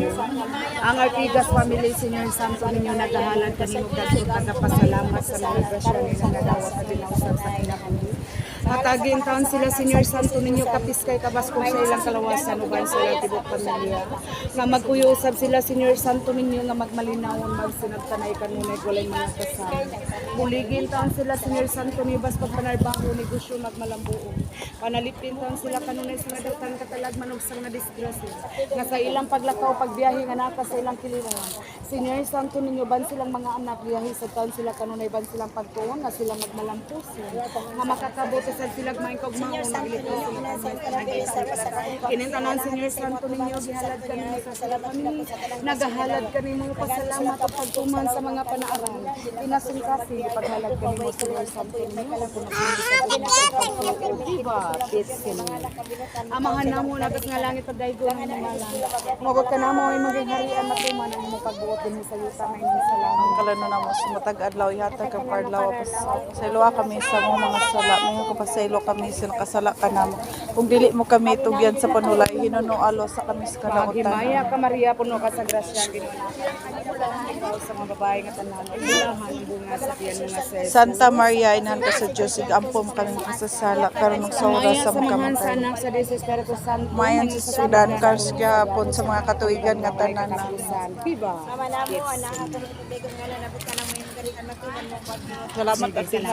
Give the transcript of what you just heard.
Ang Artigas Family Senior Santo ninyo nagahalan kanimo kadto tagapasalamat sa mga grasya nga dawat sa binausap sa kinabuhi. Matagin taon sila Senior Santo ninyo kapiskay kabaskong sa ilang kalawasan uban sa ilang tibok pamilya. Nga magkuyusab sila Senior Santo ninyo nga magmalinawon magsinagtanay kanunay walay mga kasal. Buligin taon sila Senior Santo ni bas pagpanarbaho negosyo magmalambuon. Panalipin taon sila kanunay sa nadatan katalag manugsang na disgrasya. Nga sa ilang paglakaw pagbiyahe nga naka sa ilang kiliran. Senior Santo ninyo ban silang mga anak biyahe sa taon sila kanunay ban silang pagtuon nga sila magmalampusin. Nga makakabuti sa sila. Maon naglito sila Kinintanan Senior Santo ninyo gihalad kami sa. Nagahalad kami mo pasalamat at pagtuman sa mga panaaral. Pinasungkasi paghalad kami mo Senior Santo ninyo. Diba? Amahan na mo nagas nga langit at dahil ng mga langit. Magod ka na mo ay maging harian matuman ang imong pagbuot din sa yuta na imong salamat. Kalano na mo sa matag adlaw yata ka parlaw pas sa ilo kami sa mga mga sala mo ko pa sa ilo kami sila kasala ka namo kung dili mo kami tugyan sa panulay hinuno alo sa kami sa kalautan Himaya ka Maria puno ka sa grasya Ginoo. Ikaw sa mga babae nga tanan. Bunga sa tiyan. Santa Maria inahan ka sa Dios igampo mo kami kasasala karon ng sa Maya mga Santo. Mayan sa Sudan kars gyapon sa mga katuigan nga tanan na. Diba? Salamat at sila